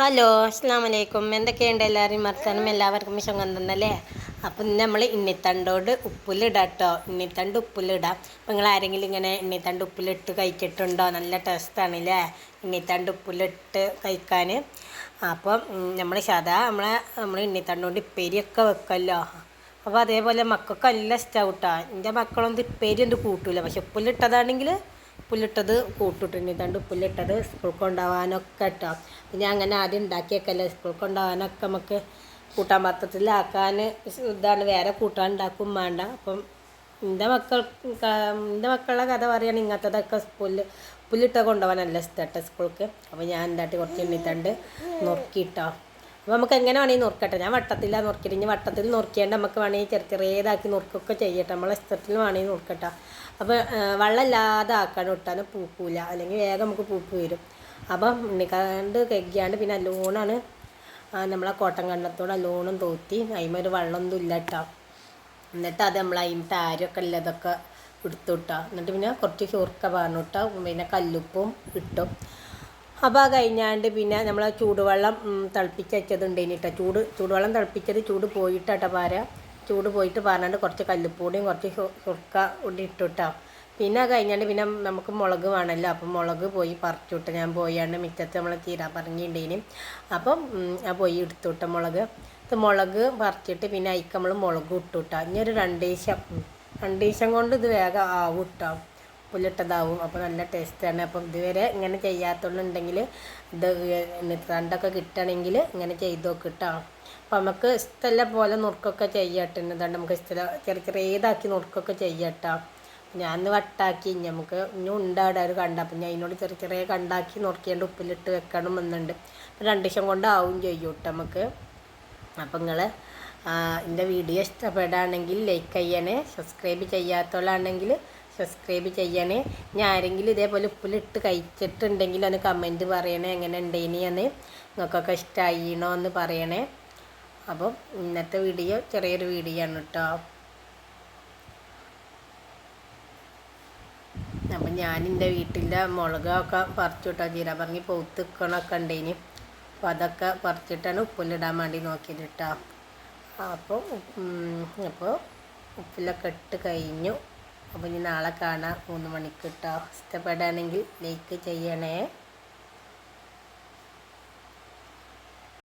Hello അസ്സാം വലൈക്കും എന്തൊക്കെയുണ്ട് എല്ലാവരും വർത്താനം? എല്ലാവർക്കും വിഷം തന്നല്ലേ? അപ്പം നമ്മൾ ഇണ്ണിത്തണ്ടോട് ഉപ്പിലിടാം കേട്ടോ ഇണ്ണിത്തണ്ട് ഉപ്പിലിടാം. നിങ്ങൾ ആരെങ്കിലും ഇങ്ങനെ ഇണ്ണിത്തണ്ട് ഉപ്പിലിട്ട് കഴിച്ചിട്ടുണ്ടോ? നല്ല ടേസ്റ്റാണ് അല്ലേ ഇണ്ണിത്തണ്ട് ഉപ്പിലിട്ട് കഴിക്കാൻ. അപ്പം നമ്മൾ സാധാ നമ്മളെ നമ്മൾ ഇണ്ണിത്തണ്ട് കൊണ്ട് ഇപ്പേരിയൊക്കെ വെക്കുമല്ലോ അപ്പോൾ അതേപോലെ മക്കൾക്ക് നല്ല ഇഷ്ടമാവും കേട്ടോ എന്റെ മക്കളൊന്നും ഇപ്പേരി ഒന്നും കൂട്ടൂല. പക്ഷെ ഉപ്പിലിട്ടതാണെങ്കിൽ ഉപ്പിലിട്ടത് കൂട്ടിട്ടുണ്ട്. ഇതാണ്ട് ഉപ്പിലിട്ടത് സ്കൂൾ കൊണ്ടുപോകാനൊക്കെ കേട്ടോ ഞാൻ അങ്ങനെ ആദ്യം ഉണ്ടാക്കിയേക്കല്ലേ. സ്കൂൾ കൊണ്ടുപോകാനൊക്കെ നമുക്ക് കൂട്ടാൻ പാത്രത്തിലാക്കാൻ ഇതാണ്. വേറെ കൂട്ടാൻ ഉണ്ടാക്കും വേണ്ട. അപ്പം എന്റെ മക്കൾ എന്റെ മക്കളുടെ കഥ പറയുകയാണെങ്കിൽ ഇങ്ങനത്തതൊക്കെ സ്കൂളിൽ ഉപ്പിലിട്ട കൊണ്ടുപോകാൻ നല്ല ഇഷ്ടമാട്ടോ സ്കൂൾക്ക്. അപ്പോൾ ഞാൻ എന്താട്ടി കുറച്ച് എണ്ണിത്തണ്ട് നുറുക്കിയിട്ടോ അപ്പോൾ നമുക്ക് എങ്ങനെ വേണമെങ്കിൽ നുറുക്കട്ടെ. ഞാൻ വട്ടത്തിലാണ് നുറുക്കിയിട്ട് ഇനി വട്ടത്തിൽ നുറുക്കിയാണ്ട് നമുക്ക് വേണമെങ്കിൽ ചെറിയ ചെറിയതാക്കി നുറുക്കൊക്കെ ചെയ്യട്ടെ. നമ്മളെ ഇഷ്ടത്തിൽ വേണമെങ്കിൽ നുറുക്കട്ടെ. അപ്പോൾ വെള്ളമില്ലാതെ ആക്കാണ്ട് ഇട്ടാൽ പൂക്കൂല. അല്ലെങ്കിൽ വേഗം നമുക്ക് പൂപ്പ് വരും. അപ്പം ഉണ്ണിക്കാണ്ട് കെഗ്ഗിയാണ്ട് പിന്നെ അല്ലോണാണ് നമ്മളെ കോട്ടൻ കണ്ടത്തോട് അല്ലോണം തോത്തി അതിമൊരു വെള്ളമൊന്നും ഇല്ല കേട്ടോ എന്നിട്ട് അത് നമ്മൾ അതിന് താരൊക്കെ ഉള്ളതൊക്കെ എടുത്തു കിട്ടോ എന്നിട്ട് പിന്നെ കുറച്ച് ചോർക്ക പറഞ്ഞു കിട്ടോ പിന്നെ കല്ലുപ്പും ഇട്ടും. അപ്പോൾ അത് കഴിഞ്ഞാണ്ട് പിന്നെ നമ്മൾ ചൂടുവെള്ളം തിളപ്പിച്ച് വെച്ചതുണ്ട് കേട്ടോ ചൂട് ചൂടുവെള്ളം തിളപ്പിച്ചത് ചൂട് പോയിട്ടാട്ടോ പാര. ചൂട് പോയിട്ട് പറഞ്ഞാണ്ട് കുറച്ച് കല്ലുപ്പൂടിയും കുറച്ച് ചുർക്ക കൂടി ഇട്ടു കേട്ടോ പിന്നെ കഴിഞ്ഞാണ്ട് പിന്നെ നമുക്ക് മുളക് വേണമല്ലോ അപ്പം മുളക് പോയി പറിച്ചു വിട്ട് ഞാൻ പോയാണ്ട് മിറ്റത്ത് നമ്മൾ ചീര പറഞ്ഞിട്ടുണ്ടേനും അപ്പം ആ പോയി എടുത്തു വിട്ട മുളക് മുളക് പറിച്ചിട്ട് പിന്നെ അതിക്ക് നമ്മൾ മുളക് ഇട്ടു വിട്ടാൽ ഇനി ഒരു രണ്ട് ദിവസം രണ്ട് ദിവസം കൊണ്ട് ഇത് വേഗം ആവും ഇട്ടോ പുല്ലിട്ടതാവും. അപ്പോൾ നല്ല ടേസ്റ്റാണ്. അപ്പം ഇതുവരെ ഇങ്ങനെ ചെയ്യാത്തുള്ളുണ്ടെങ്കിൽ ഇത് തണ്ടൊക്കെ കിട്ടണമെങ്കിൽ ഇങ്ങനെ ചെയ്ത് നോക്കിട്ടോ അപ്പം നമുക്ക് ഇഷ്ടമല്ല പോലെ നുറുക്കൊക്കെ ചെയ്യട്ടെ. എന്നിട്ട് നമുക്ക് ഇഷ്ടം ചെറിയ ചെറിയ ചെറിയതാക്കി നുറുക്കൊക്കെ ചെയ്യട്ടോ. ഞാൻ വട്ടാക്കി. നമുക്ക് ഇനി ഉണ്ടാടെ ഒരു കണ്ട. അപ്പം ഞാൻ അതിനോട് ചെറിയ ചെറിയ കണ്ടാക്കി നുറുക്കിയാണ്ട് ഉപ്പിലിട്ട് വെക്കണം എന്നുണ്ട് അപ്പം രണ്ട് ദിവസം കൊണ്ടാവും ചെയ്യും കേട്ടോ നമുക്ക്. അപ്പം നിങ്ങൾ എന്റെ വീഡിയോ ഇഷ്ടപ്പെടുകയാണെങ്കിൽ ലൈക്ക് ചെയ്യണേ. സബ്സ്ക്രൈബ് ചെയ്യാത്തവളാണെങ്കിൽ സബ്സ്ക്രൈബ് ചെയ്യണേ. ഞാൻ ആരെങ്കിലും ഇതേപോലെ ഉപ്പിലിട്ട് കഴിച്ചിട്ടുണ്ടെങ്കിൽ ഒന്ന് കമന്റ് പറയണേ എങ്ങനെ ഉണ്ടേനി എന്ന് നിങ്ങൾക്കൊക്കെ ഇഷ്ടമായിണോ എന്ന് പറയണേ. അപ്പം ഇന്നത്തെ വീഡിയോ ചെറിയൊരു വീഡിയോ ആണ് കേട്ടോ അപ്പം ഞാൻ എന്റെ വീട്ടിലെ മുളകൊക്കെ പറിച്ചു കേട്ടോ ജീര. പറഞ്ഞ് പൗത്ത് നിൽക്കണമൊക്കെ ഉണ്ടേനി അപ്പോൾ അതൊക്കെ പറിച്ചിട്ടാണ് ഉപ്പിലിടാൻ വേണ്ടി നോക്കിയത് കേട്ടോ അപ്പോൾ അപ്പോൾ ഉപ്പിലൊക്കെ ഇട്ട് കഴിഞ്ഞു. അപ്പോൾ ഇനി നാളെ കാണാം. മൂന്ന് മണിക്ക് കേട്ടോ ഇഷ്ടപ്പെടുകയാണെങ്കിൽ ലൈക്ക് ചെയ്യണേ.